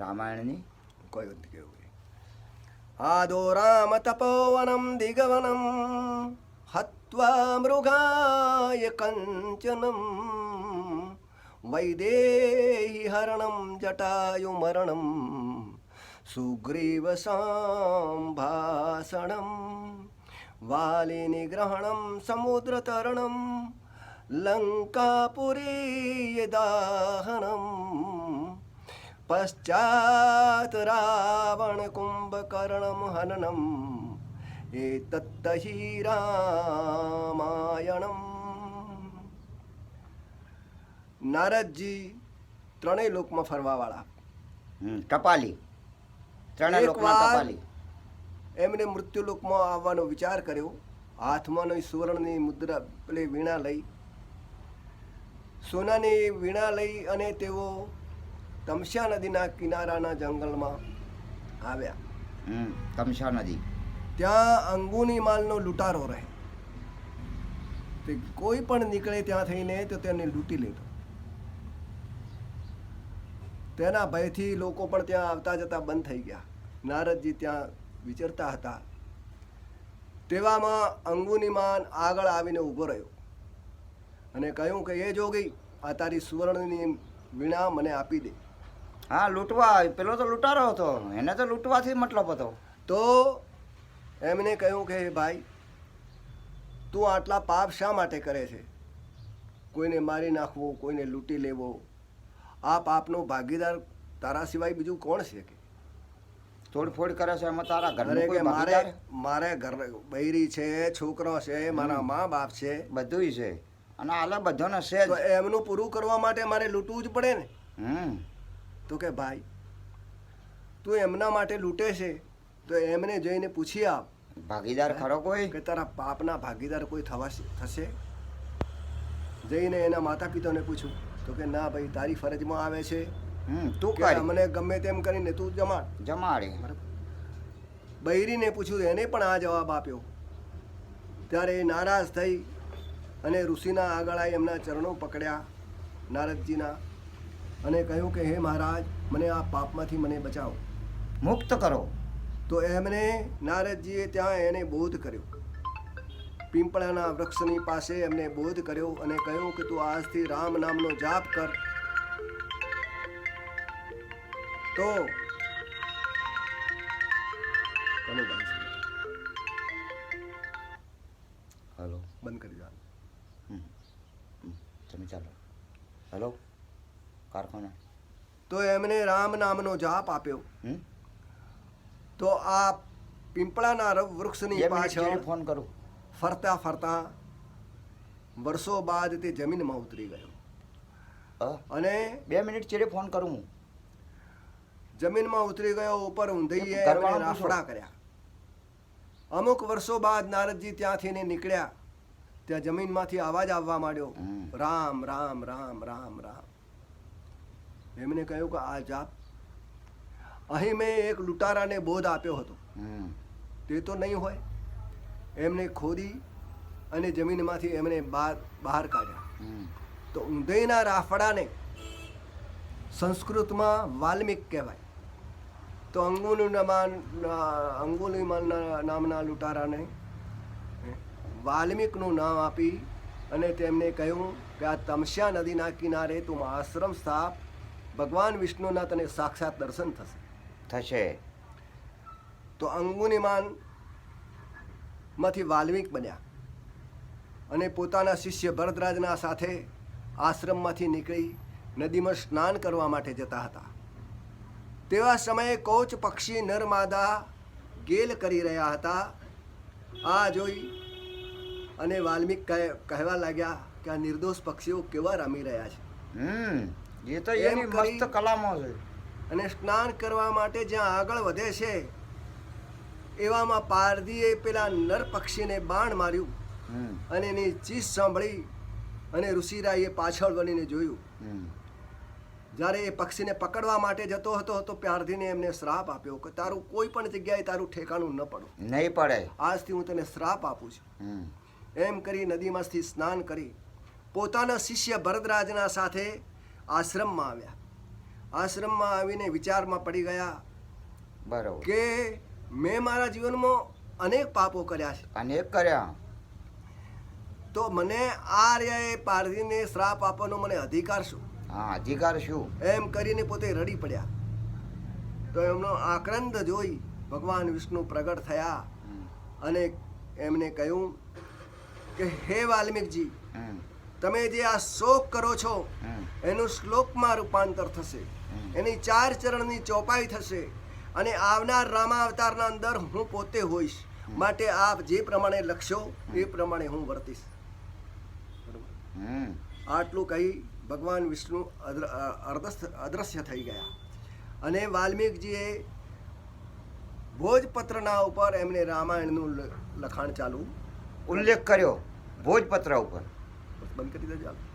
ರಾಮಾಯಣನೇ ಕೊಯ್ಯೊತ್ತಿಗೆ ಹೋಗಿ ಆದೋ ರಾಮ ತಪೋವನಂ ದಿಗವನಂ ಹತ್ವಾ ಮೃಗಾಯ ಕಂಚನಂ ವೈದೇಹಿ ಹರಣಂ ಜಟಾಯು ಮರಣಂ ಸುಗ್ರೀವ ಸಂಭಾಷಣಂ വാലിനിഗ്രഹണം സമുദ്രതരണം ലങ്കാപുരീയദാഹനം પશ્ચાત રાવણ કુંભકર્ણમ હનનમ તત્તહી રામાયણમ નારદજી ત્રણેય લોકમાં ફરવાવાળા। કપાલી ત્રણેય લોકમાં વાર- ટપાલી. મૃત્યુલોકમાં આવવાનો વિચાર કર્યો હાથમાં સુવર્ણની મુદ્રા પેલી વીણા લઈ. સોનાની વીણા લઈ અને તેઓ તમસા નદીના કિનારાના જંગલમાં આવ્યા. તમશા તમસા નદી. ત્યાં અંગુની માલનો લૂંટારો રહે. તે કોઈ પણ નીકળે ત્યાં થઈને તો તેને લૂંટી લેતો તેના ભયથી લોકો પણ ત્યાં આવતા જતા બંધ થઈ ગયા. નારદજી ત્યાં વિચરતા હતા. તેવામાં અંગુનીમાન આગળ આવીને ઊભો રહ્યો અને કહ્યું કે એ જોગી આ તારી સુવર્ણની વીણા મને આપી દે. હા લૂંટવા. પેલો તો લૂંટારો હતો. એને તો લૂંટવાથી મતલબ હતો. તો એમને કહ્યું કે ભાઈ તું આટલા પાપ શા માટે કરે છે? કોઈને મારી નાખવો કોઈને લૂંટી લેવો. આ પાપનો ભાગીદાર તારા સિવાય બીજું કોણ છે કે? તોડફોડ કરે છે એમાં તારા ઘરે કે મારે મારે ઘર બૈરી છે છોકરો છે મારા મા બાપ છે. બધુંય છે. અને આલે બધાને છે એમનું પૂરું કરવા માટે મારે લૂંટવું જ પડે ને? હમ. તો કે ભાઈ તું એમના માટે લૂંટે છે તો એમને જઈને પૂછી આપ. ભાગીદાર ખરો કોઈ? કે તારા પાપના ભાગીદાર કોઈ થવા થશે? જઈને એના માતા પિતાને પૂછું. તો કે ના ભાઈ તારી ફરજમાં આવે છે. તું કે મને ગમે તેમ કરીને તું જમાડ. જમાડે. બૈરીને પૂછ્યું એને પણ આ જવાબ આપ્યો. ત્યારે એ નારાજ થઈ અને ઋષિના આગળ આવી એમના ચરણો પકડ્યા નારદજીના. અને કહ્યું કે હે મહારાજ મને આ પાપમાંથી મને બચાવો. મુક્ત કરો. તો એમને નારદજીએ ત્યાં એને બોધ કર્યો. પીંપળાના વૃક્ષની પાસે એમને બોધ કર્યો અને કહ્યું કે તું આજથી રામ નામનો જાપ કર. તો હલો. બંધ કરી દો હમ હમ, તમે ચાલો. હલો. કારખાના. તો એમને રામ નામનો જાપ આપ્યો. તો આ પીપળાના વૃક્ષની પાછળ ફોન કરો. ફરતા ફરતા વર્ષો બાદ તે જમીનમાં ઉતરી ગયો. અને બે મિનિટ ચેડે ફોન કરું હું. જમીનમાં ઉતરી ગયો ઉપર ઊંધઈએ. રાફડા કર્યા. અમુક વર્ષો બાદ નારદજી ત્યાંથી ને નીકળ્યા. ત્યાં જમીનમાંથી અવાજ આવવા માંડ્યો. રામ રામ રામ રામ રામ. એમને કહ્યું કે આ જાપ અહીં મેં એક લૂંટારાને બોધ આપ્યો હતો. તે તો નહીં હોય. એમને ખોદી અને જમીનમાંથી એમને બહાર બહાર કાઢ્યા. તો ઊંધઈના રાફડાને સંસ્કૃતમાં વાલ્મિક કહેવાય. તો અંગુલી નામાન નામના લૂંટારાને વાલ્મિકનું નામ આપી અને તેમને કહ્યું કે આ તમસ્યા નદીના કિનારે તું આશ્રમ સ્થાપ. ભગવાન વિષ્ણુના તને સાક્ષાત દર્શન થશે. થશે. તો અંગુનિમાનમાંથી વાલ્મિક બન્યા અને પોતાના શિષ્ય ભરદરાજના સાથે આશ્રમમાંથી નીકળી નદીમાં સ્નાન કરવા માટે જતા હતા. તેવા સમયે કોચ પક્ષી નરમાદા ગેલ કરી રહ્યા હતા. આ જોઈ અને વાલ્મિક કહેવા લાગ્યા કે આ નિર્દોષ પક્ષીઓ કેવા રમી રહ્યા છે. એ તો એની મસ્ત કલામાં છે. અને સ્નાન કરવા માટે જ્યાં આગળ વધે છે એવામાં પારધીએ પેલા નર પક્ષીને બાણ માર્યું અને એની ચીસ સાંભળી અને ઋષિરાઈએ પાછળ વળીને જોયું. જ્યારે એ પક્ષીને પકડવા માટે જતો હતો તો પારધીને એમને શ્રાપ આપ્યો કે તારું કોઈ પણ જગ્યાએ તારું ઠેકાણું ન પડો. નહીં પડે. આજથી હું તને શ્રાપ આપું છું. એમ કરી નદીમાંથી સ્નાન કરી પોતાના શિષ્ય ભરતરાજના સાથે આશ્રમમાં આવ્યા. આશ્રમમાં આવીને વિચારમાં પડી ગયા બરાબર. કે મેં મારા જીવનમાં અનેક પાપો કર્યા છે. અને કર્યા. તો મને આ રે પારધીને શ્રાપ આપવાનો મને અધિકાર શું? હા અધિકાર શું? એમ કરીને પોતે રડી પડ્યા. તો એમનો આક્રંદ જોઈ ભગવાન વિષ્ણુ પ્રગટ થયા અને એમને કહ્યું કે હે વાલ્મીકજી તમે જે આ શોક કરો છો એનું શ્લોકમાં રૂપાંતર થશે. એની ચાર ચરણની ચોપાઈ થશે. અને આવનાર રામા અવતારના અંદર હું પોતે હોઈશ. માટે આપ જે પ્રમાણે લખશો એ પ્રમાણે હું વર્તીશ. આટલું કહી ભગવાન વિષ્ણુ અદ્રશ્ય થઈ ગયા. અને વાલ્મીકજીએ ભોજપત્રના ઉપર એમને રામાયણનું લખાણ ચાલુ. ઉલ્લેખ કર્યો ભોજપત્ર ઉપર. બસ બંધ કરી દેજો હાલ.